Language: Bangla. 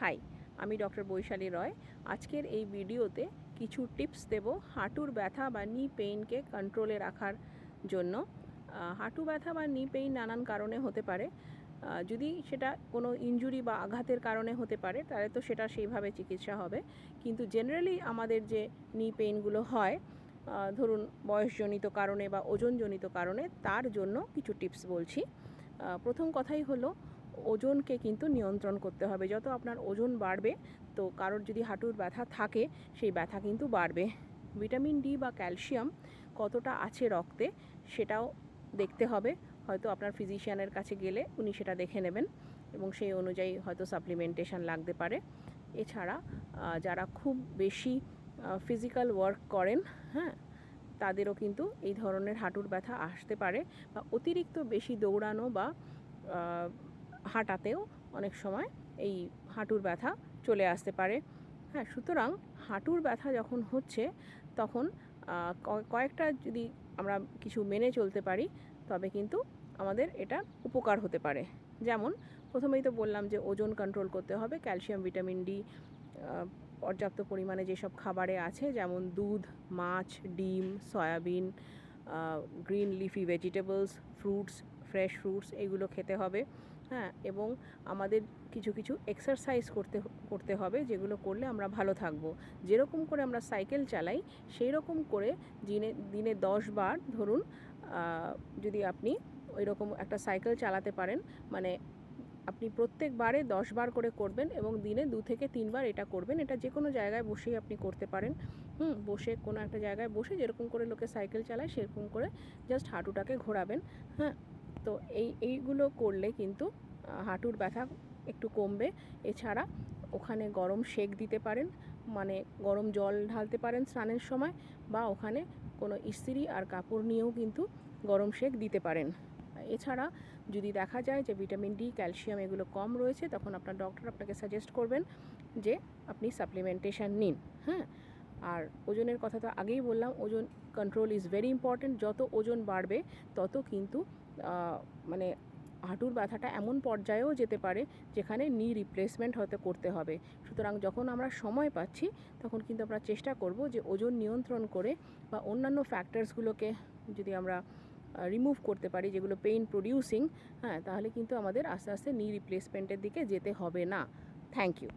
হাই, আমি ডক্টর বৈশালী রয়। আজকের এই ভিডিওতে কিছু টিপস দেব হাঁটুর ব্যথা বা নি পেইনকে কন্ট্রোলে রাখার জন্য। হাঁটু ব্যথা বা নি পেইন নানান কারণে হতে পারে। যদি সেটা কোনো ইনজুরি বা আঘাতের কারণে হতে পারে, তাহলে তো সেটা সেইভাবে চিকিৎসা হবে। কিন্তু জেনারেলি আমাদের যে নি পেইনগুলো হয় ধরুন বয়সজনিত কারণে বা ওজনজনিত কারণে, তার জন্য কিছু টিপস বলছি। প্রথম কথাই হলো ওজনকে কিন্তু নিয়ন্ত্রণ করতে হবে। যত আপনার ওজন বাড়বে, তো কারোর যদি হাঁটুর ব্যথা থাকে, সেই ব্যথা কিন্তু বাড়বে। ভিটামিন ডি বা ক্যালসিয়াম কতটা আছে রক্তে, সেটাও দেখতে হবে। হয়তো আপনার ফিজিশিয়ানের কাছে গেলে উনি সেটা দেখে নেবেন এবং সেই অনুযায়ী হয়তো সাপ্লিমেন্টেশন লাগতে পারে। এছাড়া যারা খুব বেশি ফিজিক্যাল ওয়ার্ক করেন হ্যাঁ তাদেরও কিন্তু এই ধরনের হাঁটুর ব্যথা আসতে পারে বা অতিরিক্ত বেশি দৌড়ানো বা হাঁটাতেও অনেক সময় এই হাঁটুর ব্যথা চলে আসতে পারে। হ্যাঁ সুতরাং হাঁটুর ব্যথা যখন হচ্ছে, তখন কয়েকটা যদি আমরা কিছু মেনে চলতে পারি, তবে কিন্তু আমাদের এটা উপকার হতে পারে। যেমন, প্রথমেই তো বললাম যে ওজন কন্ট্রোল করতে হবে ক্যালসিয়াম ভিটামিন ডি পর্যাপ্ত পরিমাণে যেসব খাবারে আছে, যেমন দুধ, মাছ, ডিম, soybean green leafy vegetables fruits fresh fruits এগুলো খেতে হবে। হ্যাঁ এবং আমাদের কিছু কিছু এক্সারসাইজ করতে করতে হবে যেগুলো করলে আমরা ভালো থাকব। যেরকম করে আমরা সাইকেল চালাই সেই রকম করে দিনে দিনে দশ বার ধরুন যদি আপনি ওই রকম একটা সাইকেল চালাতে পারেন মানে আপনি প্রত্যেকবারে দশ বার করে করবেন এবং দিনে দু থেকে তিনবার এটা করবেন। এটা যে কোনো জায়গায় বসেই আপনি করতে পারেন। হুম, বসে কোনো একটা জায়গায় বসে যেরকম করে লোকে সাইকেল চালায়, সেরকম করে জাস্ট হাঁটুটাকে ঘোরাবেন। হ্যাঁ তো এই, এইগুলো করলে কিন্তু হাঁটুর ব্যথা একটু কমবে। এছাড়া ওখানে গরম সেক দিতে পারেন মানে গরম জল ঢালতে পারেন স্নানের সময়, বা ওখানে কোনো ইস্ত্রি আর কাপড় নিয়েও কিন্তু গরম সেক দিতে পারেন। এছাড়া যদি দেখা যায় যে ভিটামিন ডি, ক্যালসিয়াম এগুলো কম রয়েছে, তখন আপনার ডক্টর আপনাকে সাজেস্ট করবেন যে আপনি সাপ্লিমেন্টেশন নিন হ্যাঁ? আর ওজনের কথা তো আগেই বললাম, ওজন কন্ট্রোল ইজ ভেরি ইম্পর্ট্যান্ট যত ওজন বাড়বে তত কিন্তু মানে হাঁটুর ব্যথাটা এমন পর্যায়েও যেতে পারে যেখানে নি রিপ্লেসমেন্ট হয়তো করতে হবে। সুতরাং যখন আমরা সময় পাচ্ছি, তখন কিন্তু আমরা চেষ্টা করব যে ওজন নিয়ন্ত্রণ করে বা অন্যান্য ফ্যাক্টরসগুলোকে যদি আমরা রিমুভ করতে পারি, যেগুলো পেইন প্রডিউসিং হ্যাঁ তাহলে কিন্তু আমাদের আস্তে আস্তে নি রিপ্লেসমেন্টের দিকে যেতে হবে না। Thank you